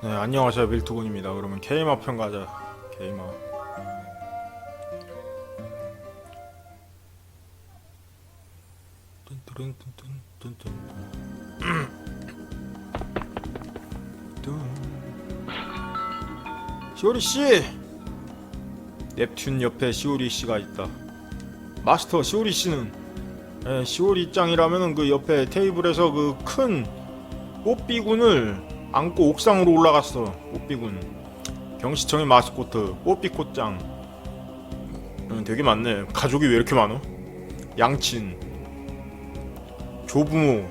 네, 안녕하세요. 밀투군입니다. 그러면 게임화 편 가자. 뚠. 시오리 씨. 넵튠 옆에 시오리 씨가 있다. 마스터 시오리 씨는 예, 시오리 입장이라면은 그 옆에 테이블에서 그큰 뽀삐군을 안고 옥상으로 올라갔어. 뽀삐군. 경시청의 마스코트 뽀삐코짱. 음, 되게 많네. 가족이 왜 이렇게 많어? 양친, 조부모,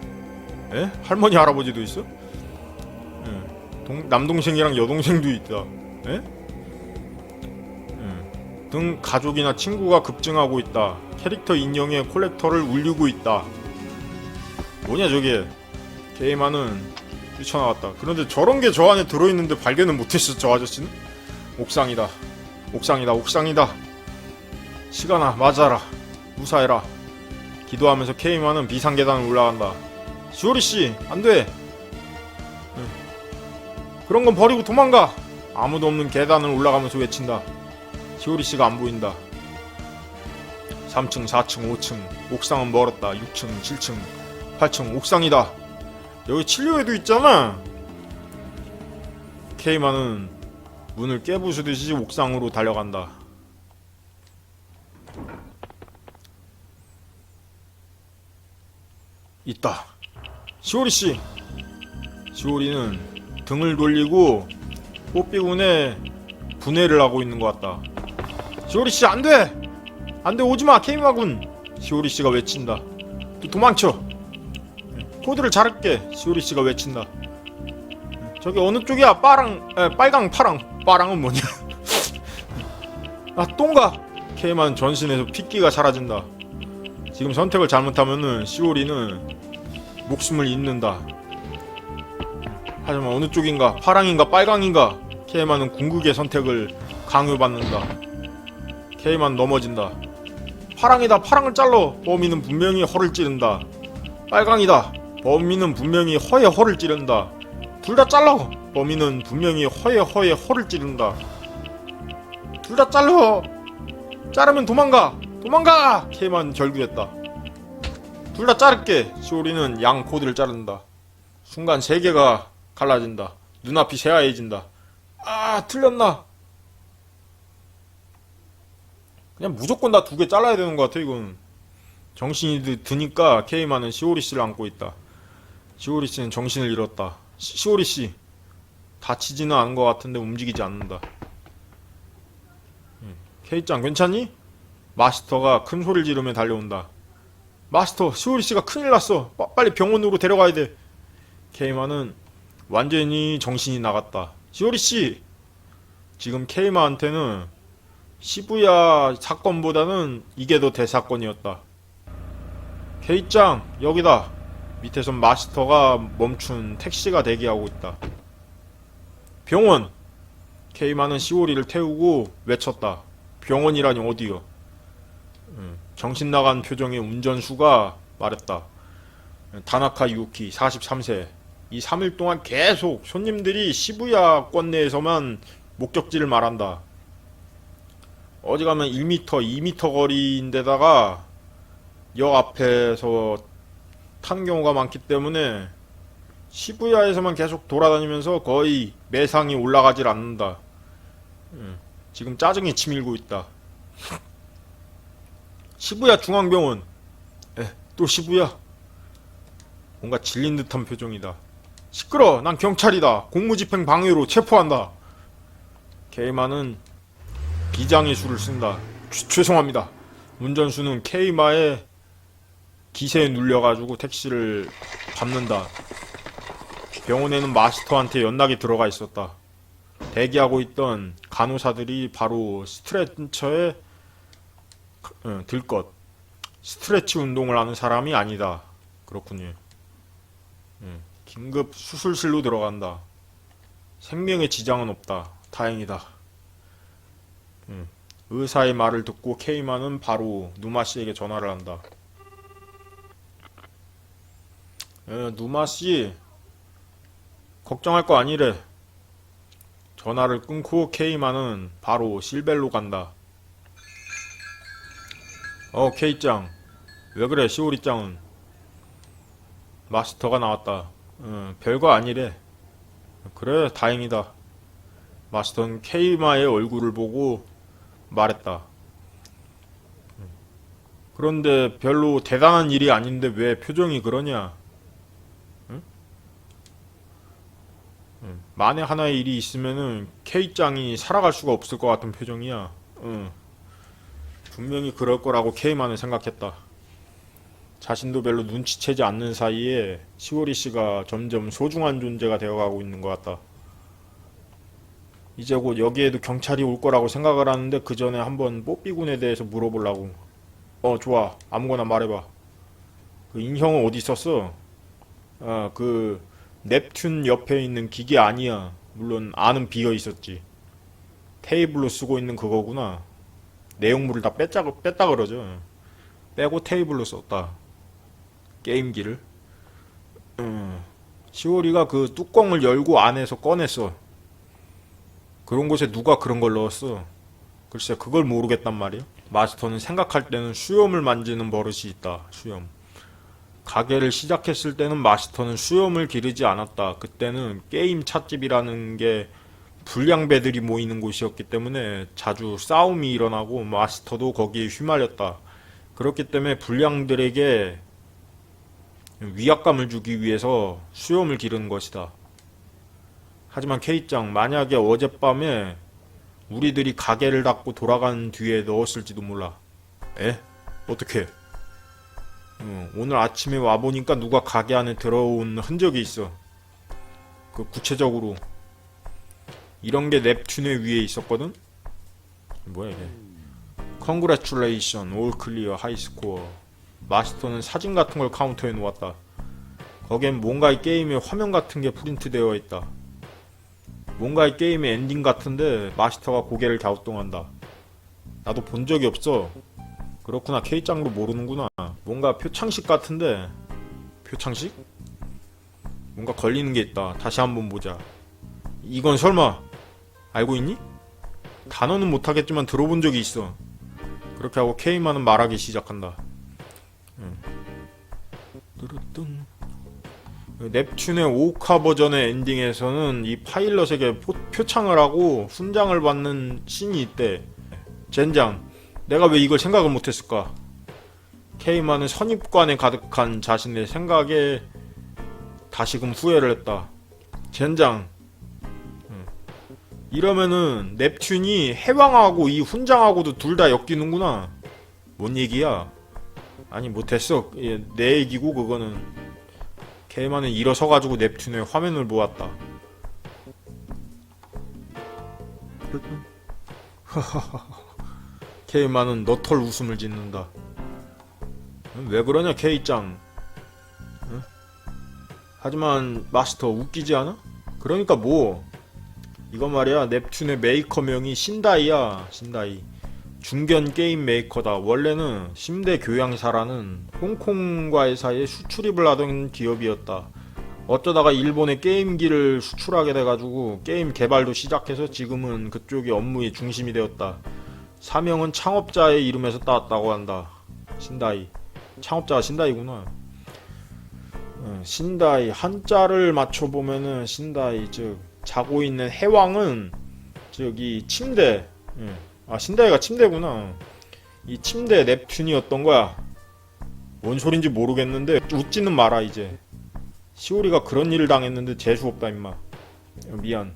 에? 할머니 할아버지도 있어? 예. 동, 남동생이랑 여동생도 있다. 에? 예. 등 가족이나 친구가 급증하고 있다. 캐릭터 인형의 콜렉터를 울리고 있다. 뭐냐 저게? 게임하는 뛰쳐나왔다. 그런데 저런 게 저 안에 들어있는데 발견은 못했어 저 아저씨는? 옥상이다. 옥상이다. 옥상이다. 시간아 맞아라. 무사해라. 기도하면서 케이마는 비상계단을 올라간다. 시오리 씨, 안 돼. 응. 그런 건 버리고 도망가. 아무도 없는 계단을 올라가면서 외친다. 시오리 씨가 안 보인다. 3층, 4층, 5층. 옥상은 멀었다. 6층, 7층, 8층. 옥상이다. 여기 칠료에도 있잖아. 케이마는 문을 깨부수듯이 옥상으로 달려간다. 있다. 시오리 씨. 시오리는 등을 돌리고 뽀삐군에 분해를 하고 있는 것 같다. 시오리 씨 안 돼. 안 돼. 오지 마. 케이마군. 시오리 씨가 외친다. 또 도망쳐. 코드를 자를게. 시오리 씨가 외친다. 저기 어느 쪽이야? 빠랑, 에, 빨강, 파랑. 빠랑은 뭐냐? 아, 똥가. 케이만 전신에서 핏기가 사라진다. 지금 선택을 잘못하면은 시오리는 목숨을 잃는다. 하지만 어느 쪽인가? 파랑인가? 빨강인가? 케이만은 궁극의 선택을 강요받는다. 케이만 넘어진다. 파랑이다. 파랑을 잘러. 범인은 분명히 허를 찌른다. 빨강이다. 범인은 분명히 허에 허를 찌른다. 둘 다 잘라. 범인은 분명히 허에 허에 허를 찌른다. 둘 다 잘라. 자르면 도망가. 도망가. 케이만 결규했다. 둘 다 자를게. 시오리는 양 코드를 자른다. 순간 세 개가 갈라진다. 눈앞이 새하얘진다. 아, 틀렸나? 그냥 무조건 다 두 개 잘라야 되는 것 같아, 이건. 정신이 드- 드니까 케이만은 시오리 씨를 안고 있다. 시오리 씨는 정신을 잃었다. 시, 시오리 씨. 다치지는 않은 것 같은데 움직이지 않는다. 응. 케이짱 괜찮니? 마스터가 큰 소리를 지르며 달려온다. 마스터, 시오리 씨가 큰일 났어. 빠- 빨리 병원으로 데려가야 돼. 케이마는 완전히 정신이 나갔다. 시오리 씨, 지금 케이마한테는 시부야 사건보다는 이게 더 대사건이었다. 케이짱, 여기다. 밑에선 마스터가 멈춘 택시가 대기하고 있다. 병원. 케이마는 시오리를 태우고 외쳤다. 병원이라니 어디요? 음, 정신 나간 표정의 운전수가 말했다. 다나카 유키 43세. 이 3일 동안 계속 손님들이 시부야 권 내에서만 목적지를 말한다. 어디 가면 1m, 2m 거리인데다가 역 앞에서 타는 경우가 많기 때문에 시부야에서만 계속 돌아다니면서 거의 매상이 올라가질 않는다. 음, 지금 짜증이 치밀고 있다. 시부야 중앙병원. 에, 또 시부야. 뭔가 질린 듯한 표정이다. 시끄러. 난 경찰이다. 공무집행 방해로 체포한다. 케이마는 비장의 수를 쓴다. 죄- 죄송합니다. 운전수는 케이마의 기세에 눌려가지고 택시를 밟는다. 병원에는 마스터한테 연락이 들어가 있었다. 대기하고 있던 간호사들이 바로 스트레처에 어, 들 것. 스트레치 운동을 하는 사람이 아니다. 그렇군요. 음, 긴급 수술실로 들어간다. 생명에 지장은 없다. 다행이다. 음, 의사의 말을 듣고 케이만은 바로 누마 씨에게 전화를 한다. 에, 누마 씨, 걱정할 거 아니래. 전화를 끊고 K만은 바로 실벨로 간다. 어, K짱. 왜 그래, 시오리짱은. 마스터가 나왔다. 어, 별거 아니래. 그래, 다행이다. 마스터는 K마의 얼굴을 보고 말했다. 그런데 별로 대단한 일이 아닌데 왜 표정이 그러냐? 응? 응. 만에 하나의 일이 있으면은 K짱이 살아갈 수가 없을 것 같은 표정이야. 응. 분명히 그럴 거라고 K만은 생각했다. 자신도 별로 눈치채지 않는 사이에 시오리 씨가 점점 소중한 존재가 되어가고 있는 것 같다. 이제 곧 여기에도 경찰이 올 거라고 생각을 하는데 그 전에 한번 뽀삐군에 대해서 물어보려고. 어, 좋아. 아무거나 말해봐. 그 인형은 어디 있었어? 아, 그 넵튠 옆에 있는 기계 아니야. 물론 안은 비어 있었지. 테이블로 쓰고 있는 그거구나. 내용물을 다 뺐자, 뺐다 그러죠. 빼고 테이블로 썼다. 게임기를. 음, 시오리가 그 뚜껑을 열고 안에서 꺼냈어. 그런 곳에 누가 그런 걸 넣었어? 글쎄, 그걸 모르겠단 말이야. 마스터는 생각할 때는 수염을 만지는 버릇이 있다. 수염. 가게를 시작했을 때는 마스터는 수염을 기르지 않았다. 그때는 게임 찻집이라는 게 불량배들이 모이는 곳이었기 때문에 자주 싸움이 일어나고 마스터도 거기에 휘말렸다. 그렇기 때문에 불량들에게 위압감을 주기 위해서 수염을 기르는 것이다. 하지만 케이짱, 만약에 어젯밤에 우리들이 가게를 닫고 돌아간 뒤에 넣었을지도 몰라. 에? 어떻게? 어, 오늘 아침에 와보니까 누가 가게 안에 들어온 흔적이 있어. 그 구체적으로 이런 게 넵튠의 위에 있었거든? 뭐야 이게? All clear, high score. 마스터는 사진 같은 걸 카운터에 놓았다. 거기엔 뭔가 이 게임의 화면 같은 게 프린트되어 있다. 뭔가 이 게임의 엔딩 같은데 마스터가 고개를 갸우뚱한다. 나도 본 적이 없어. 그렇구나 K짱도 모르는구나. 뭔가 표창식 같은데 표창식? 뭔가 걸리는 게 있다. 다시 한번 보자. 이건 설마 알고 있니? 단어는 못하겠지만 들어본 적이 있어. 그렇게 하고 K만은 말하기 시작한다. 응. 넵튠의 5카 버전의 엔딩에서는 이 파일럿에게 포- 표창을 하고 훈장을 받는 씬이 있대. 젠장, 내가 왜 이걸 생각을 못했을까? 케이만은 선입관에 가득한 자신의 생각에 다시금 후회를 했다. 젠장, 응. 이러면은 넵튠이 해왕하고 이 훈장하고도 둘 다 엮이는구나. 뭔 얘기야? 아니 못했어. 예, 내 얘기고 그거는. 케이만은 일어서가지고 넵튠의 화면을 보았다. 케이만은 너털 웃음을 짓는다. 왜 그러냐 케이짱. 응? 하지만 마스터 웃기지 않아? 그러니까 뭐 이거 말이야 넵튠의 메이커명이 신다이야 신다이 중견 게임 메이커다 원래는 심대 교양사라는 홍콩과 회사에 수출입을 하던 기업이었다 어쩌다가 일본에 게임기를 수출하게 돼가지고 게임 개발도 시작해서 지금은 그쪽이 업무의 중심이 되었다 사명은 창업자의 이름에서 따왔다고 한다. 신다이. 창업자가 신다이구나. 어, 신다이. 한자를 맞춰 보면은 신다이 즉 자고 있는 해왕은 저기 침대. 예. 아 신다이가 침대구나. 이 침대 넵튠이었던 거야. 뭔 소린지 모르겠는데 웃지는 마라 이제. 시오리가 그런 일을 당했는데 재수 없다 임마. 야, 미안.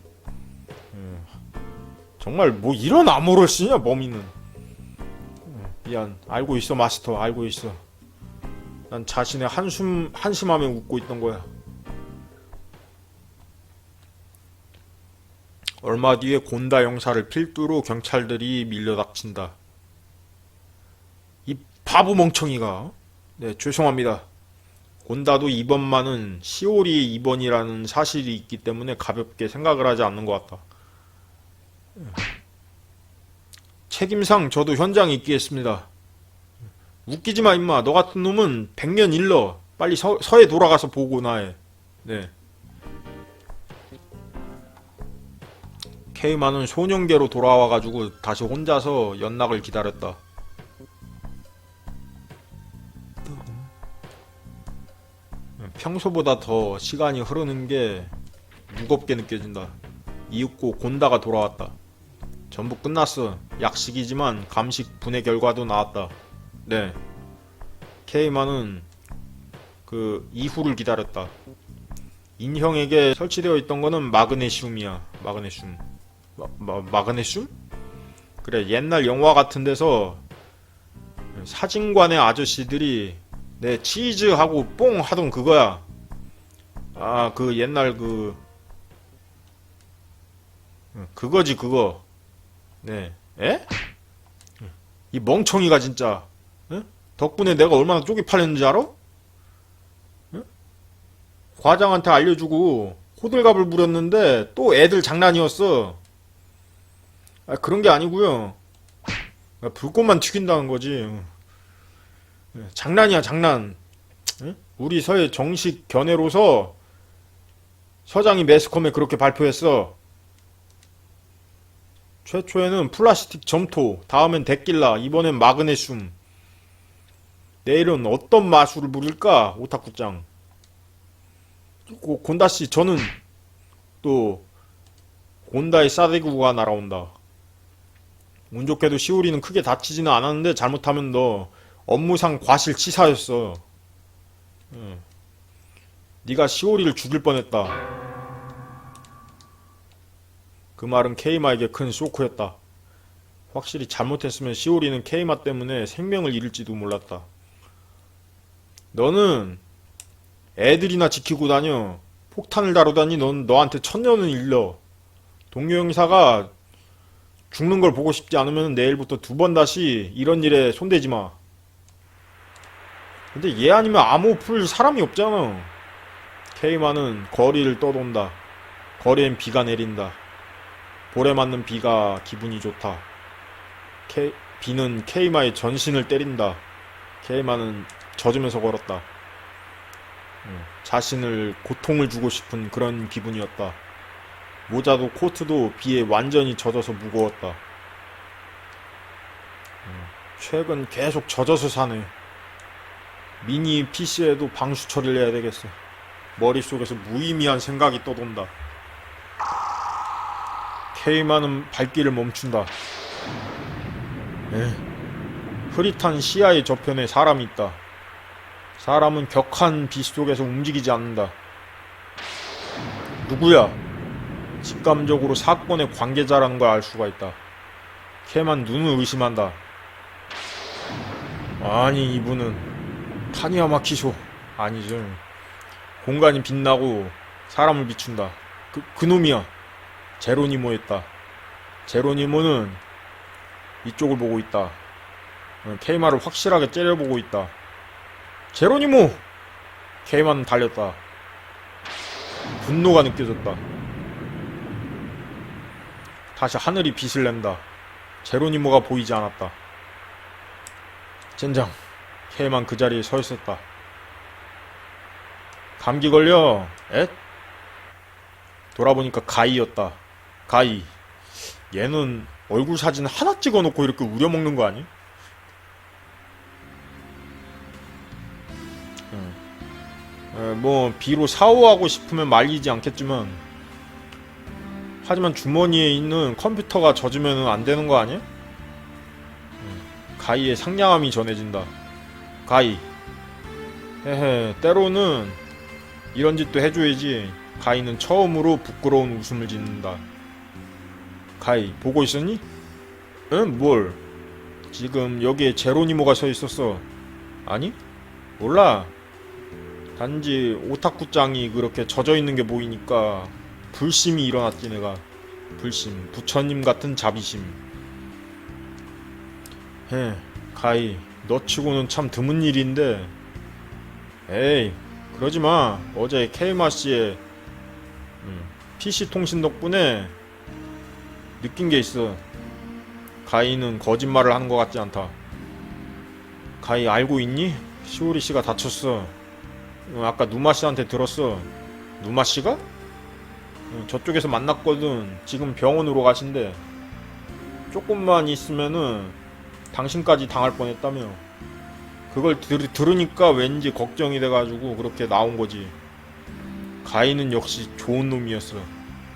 예. 정말 뭐 이런 암호를 쓰냐 범인은 예, 미안 알고 있어 마스터 알고 있어 난 자신의 한숨 한심함에 웃고 있던 거야 얼마 뒤에 곤다 영사를 필두로 경찰들이 밀려닥친다. 이 바보 멍청이가. 네, 죄송합니다. 곤다도 이번만은 시오리의 이번이라는 사실이 있기 때문에 가볍게 생각을 하지 않는 것 같다. 책임상 저도 현장에 있겠습니다. 웃기지 마 임마. 너 같은 놈은 백년 일러. 빨리 서, 서에 돌아가서 보고 나해. 네. 케이마는 소년계로 돌아와가지고 다시 혼자서 연락을 기다렸다. 평소보다 더 시간이 흐르는 게 무겁게 느껴진다. 이윽고 곤다가 돌아왔다. 전부 끝났어. 약식이지만 감식 분해 결과도 나왔다. 네. 케이마는 그 이후를 기다렸다. 인형에게 설치되어 있던 거는 마그네슘이야. 마그네슘. 마, 마, 마그네슘? 그래 옛날 영화 같은 데서 사진관의 아저씨들이 내 치즈 하고 뽕 하던 그거야. 아 그 옛날 그 응, 그거지 그거. 네. 에? 이 멍청이가 진짜. 응? 덕분에 내가 얼마나 쪽이 팔렸는지 알아? 응? 과장한테 알려주고 호들갑을 부렸는데 또 애들 장난이었어. 아, 그런 게 아니고요. 아, 불꽃만 튀긴다는 거지. 예, 장난이야 장난. 응? 우리 서해 정식 견해로서 서장이 매스컴에 그렇게 발표했어. 최초에는 플라스틱 점토, 다음엔 데킬라, 이번엔 마그네슘. 내일은 어떤 마술을 부릴까? 오타쿠짱. 고- 곤다씨, 저는 또 곤다의 싸대구가 날아온다. 운 좋게도 시오리는 크게 다치지는 않았는데 잘못하면 너 업무상 과실 치사였어. 응. 네가 시오리를 죽일 뻔했다. 그 말은 케이마에게 큰 쇼크였다. 확실히 잘못했으면 시오리는 케이마 때문에 생명을 잃을지도 몰랐다. 너는 애들이나 지키고 다녀. 폭탄을 다루다니 넌 너한테 천년은 일러. 동료 형사가 죽는 걸 보고 싶지 않으면 내일부터 두 번 다시 이런 일에 손대지 마. 근데 얘 아니면 암호 풀 사람이 없잖아. 케이마는 거리를 떠돈다. 거리엔 비가 내린다. 볼에 맞는 비가 기분이 좋다. 케, 비는 케이마의 전신을 때린다. 케이마는 젖으면서 걸었다. 음, 자신을 고통을 주고 싶은 그런 기분이었다. 모자도 코트도 비에 완전히 젖어서 무거웠다. 음, 최근 계속 젖어서 사네. 미니 PC에도 방수 처리를 해야 되겠어. 머릿속에서 무의미한 생각이 떠돈다. 케이마는 발길을 멈춘다. 에, 흐릿한 시야의 저편에 사람이 있다. 사람은 격한 빛 속에서 움직이지 않는다. 누구야? 직감적으로 사건의 관계자라는 걸 알 수가 있다. 케만 눈을 의심한다. 아니 이분은 타니야마 키쇼 아니죠. 공간이 빛나고 사람을 비춘다. 그 그놈이야. 제로니모였다. 제로니모는 이쪽을 보고 있다. 어, 케이마를 확실하게 째려보고 있다. 제로니모! 케이마는 달렸다. 분노가 느껴졌다. 다시 하늘이 빛을 낸다. 제로니모가 보이지 않았다. 젠장. 케이만 그 자리에 서 있었다. 감기 걸려. 엣? 돌아보니까 가이였다. 가이. 얘는 얼굴 사진 하나 찍어놓고 이렇게 우려먹는 거 아니? 응. 에, 뭐 비로 샤워하고 싶으면 말리지 않겠지만 하지만 주머니에 있는 컴퓨터가 젖으면 안 되는 거 아니야? 응. 가이의 상냥함이 전해진다. 가이. 헤헤, 때로는 이런 짓도 해줘야지. 가이는 처음으로 부끄러운 웃음을 짓는다. 가이, 보고 있었니? 응, 뭘? 지금 여기에 제로니모가 서 있었어. 아니? 몰라. 단지 오타쿠짱이 그렇게 젖어 있는 게 보이니까 불심이 일어났지 내가. 불심, 부처님 같은 자비심. 헤, 가이, 너 치고는 참 드문 일인데. 에이, 그러지 마. 어제 케이마 씨의 음, PC 통신 덕분에 느낀 게 있어. 가이는 거짓말을 하는 것 같지 않다. 가이 알고 있니? 시오리 씨가 다쳤어. 어, 아까 누마 씨한테 들었어. 누마 씨가? 응, 저쪽에서 만났거든. 지금 병원으로 가신대. 조금만 있으면은 당신까지 당할 뻔했다며. 그걸 들, 들으니까 왠지 걱정이 돼가지고 그렇게 나온 거지. 가인은 역시 좋은 놈이었어.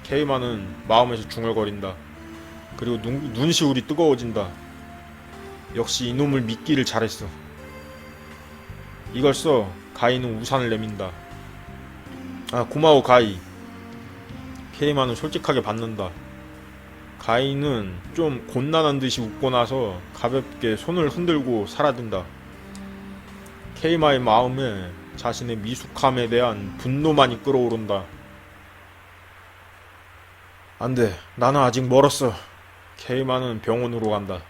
케이마는 마음에서 중얼거린다. 그리고 눈, 눈시울이 뜨거워진다. 역시 이놈을 믿기를 잘했어. 이걸 써 가인은 우산을 내민다. 아 고마워 가이. 케이마는 솔직하게 받는다. 가인은 좀 곤란한 듯이 웃고 나서 가볍게 손을 흔들고 사라진다. 케이마의 마음에 자신의 미숙함에 대한 분노만이 끓어오른다. 안 돼. 나는 아직 멀었어. 케이마는 병원으로 간다.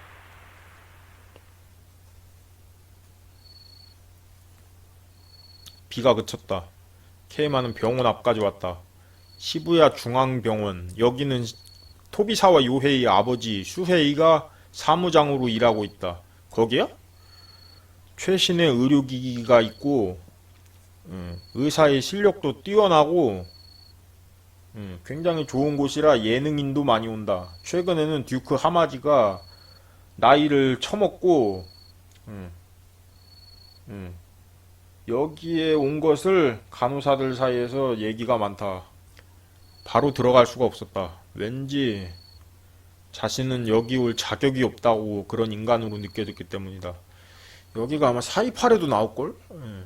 비가 그쳤다. 케이마는 병원 앞까지 왔다. 시부야 중앙병원. 여기는 토비사와 요헤이의 아버지 슈헤이가 사무장으로 일하고 있다. 거기야? 최신의 의료기기가 있고 음, 의사의 실력도 뛰어나고 음, 굉장히 좋은 곳이라 예능인도 많이 온다. 최근에는 듀크 하마지가 나이를 처먹고 음, 음, 여기에 온 것을 간호사들 사이에서 얘기가 많다. 바로 들어갈 수가 없었다. 왠지 자신은 여기 올 자격이 없다고 그런 인간으로 느껴졌기 때문이다. 여기가 아마 사이팔에도 나올걸? 예.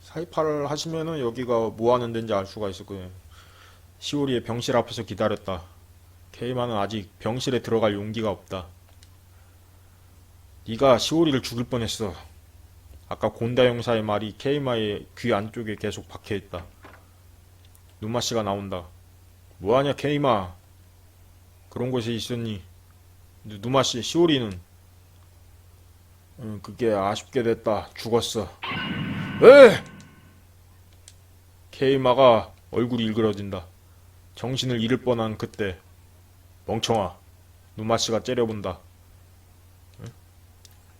사이팔 하시면은 여기가 뭐 하는 데인지 알 수가 있을 거예요. 시오리의 병실 앞에서 기다렸다. 케이마는 아직 병실에 들어갈 용기가 없다. 네가 시오리를 죽일 뻔했어. 아까 곤다 형사의 말이 케이마의 귀 안쪽에 계속 박혀있다. 누마 씨가 나온다. 뭐하냐 케이마. 그런 곳에 있었니? 누- 누마 씨, 시오리는? 응, 그게 아쉽게 됐다. 죽었어. 에! 케이마가 얼굴이 일그러진다. 정신을 잃을 뻔한 그때 멍청아 누마 씨가 째려본다. 응?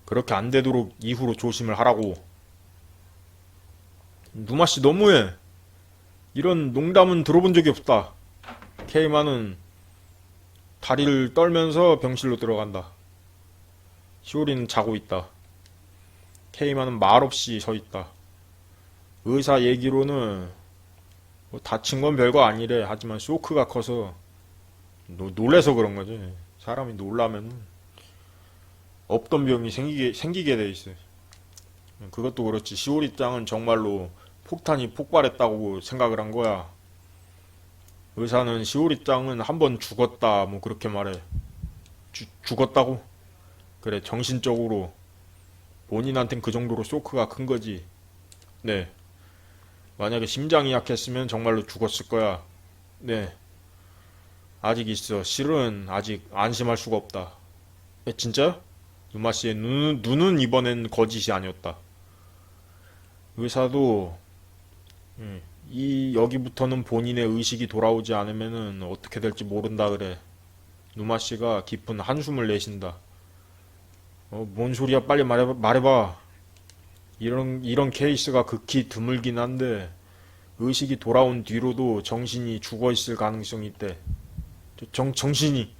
그렇게 안 되도록 이후로 조심을 하라고. 누마 씨 너무해. 이런 농담은 들어본 적이 없다. 케이마는 다리를 떨면서 병실로 들어간다. 시오리는 자고 있다. 케이마는 말없이 서 있다. 의사 얘기로는 뭐 다친 건 별거 아니래. 하지만 쇼크가 커서 노, 놀래서 그런 거지. 사람이 놀라면 없던 병이 생기게 생기게 돼 있어. 그것도 그렇지. 시오리 짱은 정말로 폭탄이 폭발했다고 생각을 한 거야. 의사는 시오리 짱은 한 번 죽었다. 뭐 그렇게 말해. 주- 죽었다고? 그래 정신적으로 본인한텐 그 정도로 쇼크가 큰 거지. 네. 만약에 심장이 약했으면 정말로 죽었을 거야. 네. 아직 있어. 실은 아직 안심할 수가 없다. 에, 진짜? 누마 씨의 눈, 눈은 이번엔 거짓이 아니었다. 의사도 음, 이 여기부터는 본인의 의식이 돌아오지 않으면은 어떻게 될지 모른다 그래. 누마 씨가 깊은 한숨을 내쉰다. 어, 뭔 소리야? 빨리 말해봐. 말해봐. 이런 이런 케이스가 극히 드물긴 한데 의식이 돌아온 뒤로도 정신이 죽어 있을 가능성이 있대. 저정 정신이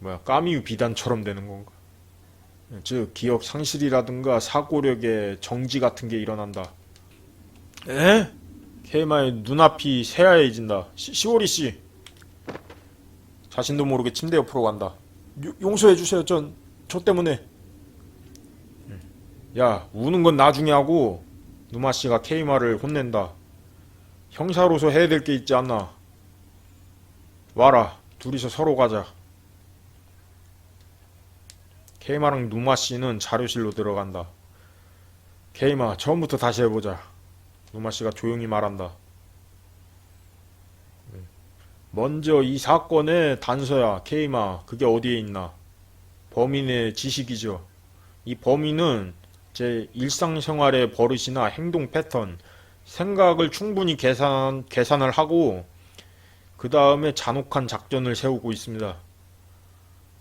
뭐야 까미유 비단처럼 되는 건가? 즉 기억 상실이라든가 사고력에 정지 같은 게 일어난다. 에? 케이마의 눈앞이 새하얘진다. 시, 시오리 씨. 자신도 모르게 침대 옆으로 간다. 요- 용서해 주세요. 전 저 때문에. 야, 우는 건 나중에 하고 누마 씨가 케이마를 혼낸다. 형사로서 해야 될 게 있지 않나? 와라. 둘이서 서로 가자. 케이마랑 누마 씨는 자료실로 들어간다. 케이마, 처음부터 다시 해보자. 누마 씨가 조용히 말한다. 먼저 이 사건의 단서야, 케이마. 그게 어디에 있나? 범인의 지식이죠. 이 범인은 제 일상생활의 버릇이나 행동 패턴, 생각을 충분히 계산, 계산을 하고, 그 다음에 잔혹한 작전을 세우고 있습니다.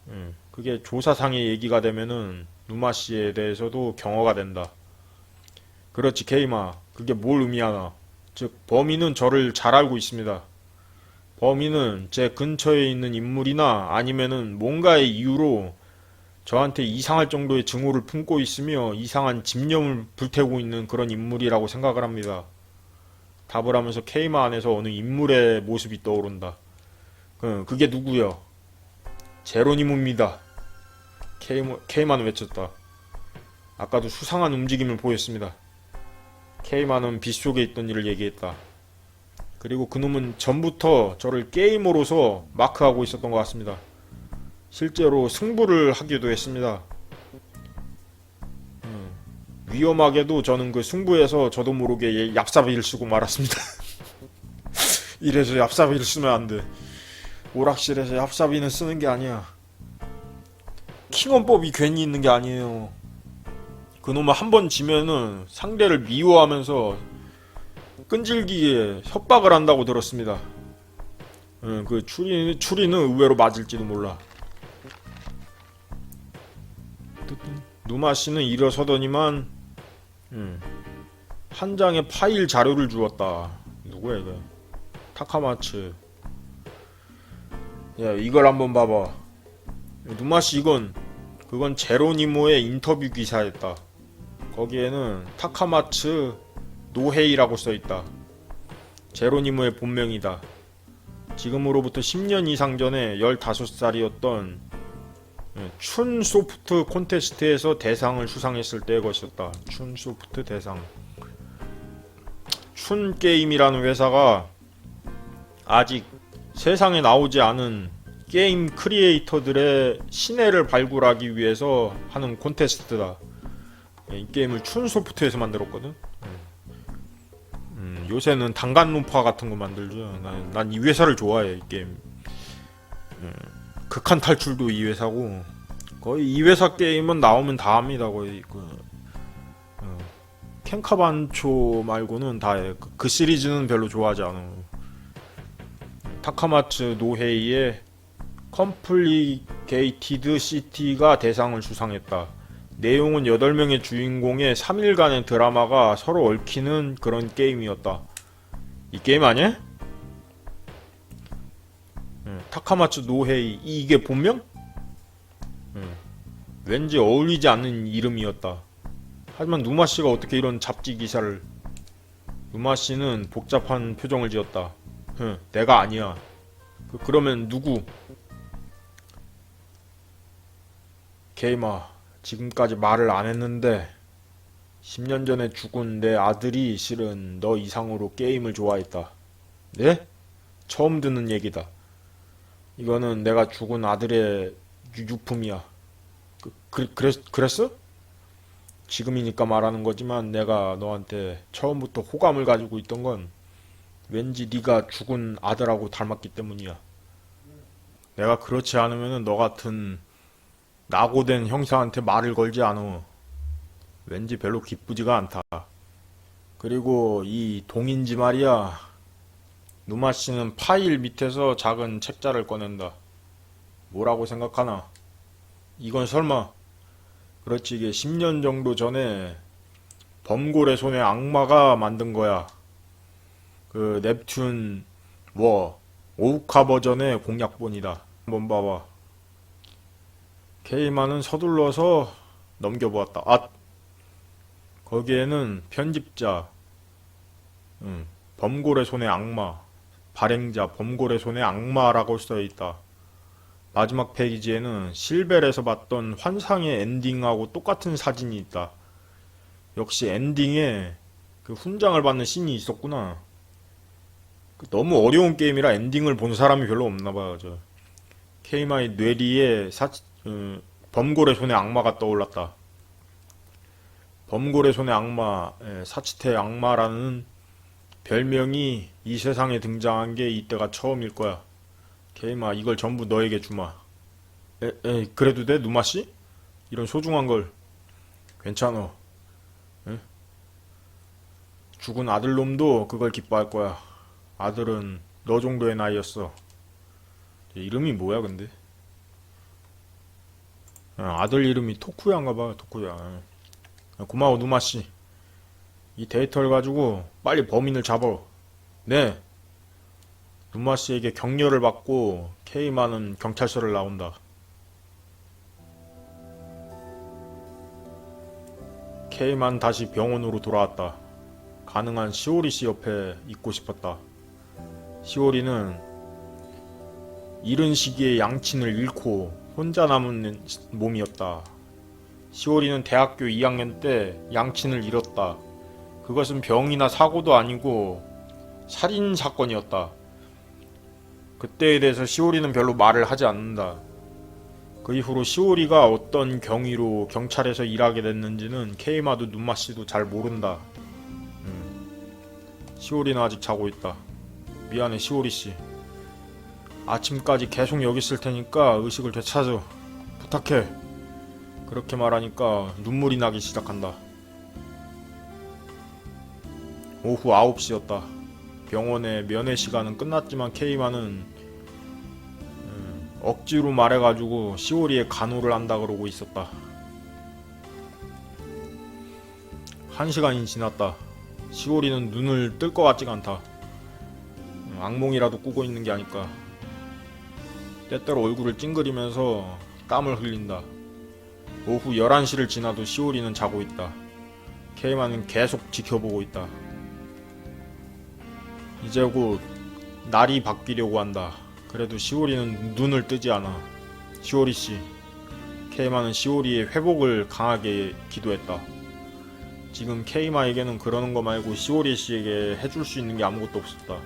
음, 그게 조사상의 얘기가 되면은, 누마 씨에 대해서도 경어가 된다. 그렇지, 케이마. 그게 뭘 의미하나? 즉 범인은 저를 잘 알고 있습니다. 범인은 제 근처에 있는 인물이나 아니면은 뭔가의 이유로 저한테 이상할 정도의 증오를 품고 있으며 이상한 집념을 불태우고 있는 그런 인물이라고 생각을 합니다. 답을 하면서 케이마 안에서 어느 인물의 모습이 떠오른다. 그, 그게 누구요? 제로니모입니다. 케이마, 케이마는 외쳤다. 아까도 수상한 움직임을 보였습니다. 케이마는 빗속에 있던 일을 얘기했다. 그리고 그놈은 전부터 저를 게이머로서 마크하고 있었던 것 같습니다. 실제로 승부를 하기도 했습니다. 음, 위험하게도 저는 그 승부에서 저도 모르게 얍삽이를 쓰고 말았습니다. 이래서 얍삽이를 쓰면 안 돼. 오락실에서 얍삽이는 쓰는 게 아니야. 킹원법이 괜히 있는 게 아니에요. 그놈은 한 번 지면은 상대를 미워하면서 끈질기게 협박을 한다고 들었습니다. 응, 그 추리, 추리는 의외로 맞을지도 몰라. 누마 씨는 일어서더니만 음, 한 장의 파일 자료를 주었다. 누구야 이거? 타카마츠. 야 이걸 한번 봐봐. 누마 씨 이건 그건 제로니모의 인터뷰 기사였다. 거기에는 타카마츠 노헤이라고 써있다. 제로니모의 본명이다. 지금으로부터 10년 이상 전에 15살이었던 춘 소프트 콘테스트에서 대상을 수상했을 때의 것이었다. 춘 소프트 대상. 춘 게임이라는 회사가 아직 세상에 나오지 않은 게임 크리에이터들의 신뢰를 발굴하기 위해서 하는 콘테스트다. 이 게임을 춘 소프트에서 만들었거든. 음, 요새는 단간론파 같은 거 만들죠. 난 이 회사를 좋아해 이 게임. 음, 극한 탈출도 이 회사고 거의 이 회사 게임은 나오면 다 합니다. 거의 그 어, 켄카반초 말고는 다 해. 그, 그 시리즈는 별로 좋아하지 않아. 타카마츠 노헤이의 컴플리게이티드 시티가 대상을 수상했다. 내용은 8명의 주인공의 3일간의 드라마가 서로 얽히는 그런 게임이었다. 이 게임 아니야? 응, 타카마츠 노헤이 이게 본명? 응, 왠지 어울리지 않는 이름이었다. 하지만 누마 씨가 어떻게 이런 잡지 기사를 누마 씨는 복잡한 표정을 지었다. 흥, 내가 아니야. 그, 그러면 누구? 게이마, 지금까지 말을 안 했는데 10년 전에 죽은 내 아들이 실은 너 이상으로 게임을 좋아했다. 네? 처음 듣는 얘기다. 이거는 내가 죽은 아들의 유품이야. 그, 그, 그랬, 그랬어? 지금이니까 말하는 거지만 내가 너한테 처음부터 호감을 가지고 있던 건 왠지 네가 죽은 아들하고 닮았기 때문이야. 내가 그렇지 않으면 너 같은 낙오된 형사한테 말을 걸지 않어. 왠지 별로 기쁘지가 않다. 그리고 이 동인지 말이야. 누마 씨는 파일 밑에서 작은 책자를 꺼낸다. 뭐라고 생각하나? 이건 설마 그렇지 이게 10년 정도 전에 범골의 손에 악마가 만든 거야. 그 넵튠 워 오우카 버전의 공략본이다. 한번 봐봐. 케이만은 서둘러서 넘겨보았다. 아, 거기에는 편집자, 음, 범골의 손의 악마, 발행자, 범골의 손의 악마라고 써있다. 마지막 페이지에는 실벨에서 봤던 환상의 엔딩하고 똑같은 사진이 있다. 역시 엔딩에 그 훈장을 받는 씬이 있었구나. 그 너무 어려운 게임이라 엔딩을 본 사람이 별로 없나봐요. 저 케이마의 뇌리에 사, 음, 범골의 손에 악마가 떠올랐다. 범골의 손에 악마, 예, 사치태 악마라는 별명이 이 세상에 등장한 게 이때가 처음일 거야. 케이마, 이걸 전부 너에게 주마. 에, 에, 그래도 돼, 누마씨? 이런 소중한 걸. 괜찮어. 에? 죽은 아들놈도 그걸 기뻐할 거야. 아들은 너 정도의 나이였어. 이름이 뭐야, 근데? 어, 아들 이름이 토쿠야인가 봐, 토쿠야. 어, 고마워, 누마씨. 이 데이터를 가지고 빨리 범인을 잡아. 네. 눈마 씨에게 격려를 받고 K만은 경찰서를 나온다. K만 다시 병원으로 돌아왔다. 가능한 시오리 씨 옆에 있고 싶었다. 시오리는 이른 시기에 양친을 잃고 혼자 남은 몸이었다. 시오리는 대학교 2학년 때 양친을 잃었다. 그것은 병이나 사고도 아니고 살인 사건이었다. 그때에 대해서 시오리는 별로 말을 하지 않는다. 그 이후로 시오리가 어떤 경위로 경찰에서 일하게 됐는지는 케이마도 눈마씨도 잘 모른다. 음. 시오리는 아직 자고 있다. 미안해 시오리 씨. 아침까지 계속 여기 있을 테니까 의식을 되찾아. 부탁해. 그렇게 말하니까 눈물이 나기 시작한다. 오후 9시였다. 병원의 면회 시간은 끝났지만 케이마는 음, 억지로 말해가지고 시오리의 간호를 한다 그러고 있었다. 한 시간이 지났다. 시오리는 눈을 뜰 것 같지가 않다. 음, 악몽이라도 꾸고 있는 게 아닐까. 때때로 얼굴을 찡그리면서 땀을 흘린다. 오후 11시를 지나도 시오리는 자고 있다. 케이마는 계속 지켜보고 있다. 이제 곧 날이 바뀌려고 한다. 그래도 시오리는 눈을 뜨지 않아. 시오리 씨. 케이마는 시오리의 회복을 강하게 기도했다. 지금 케이마에게는 그러는 거 말고 시오리 씨에게 해줄 수 있는 게 아무것도 없었다.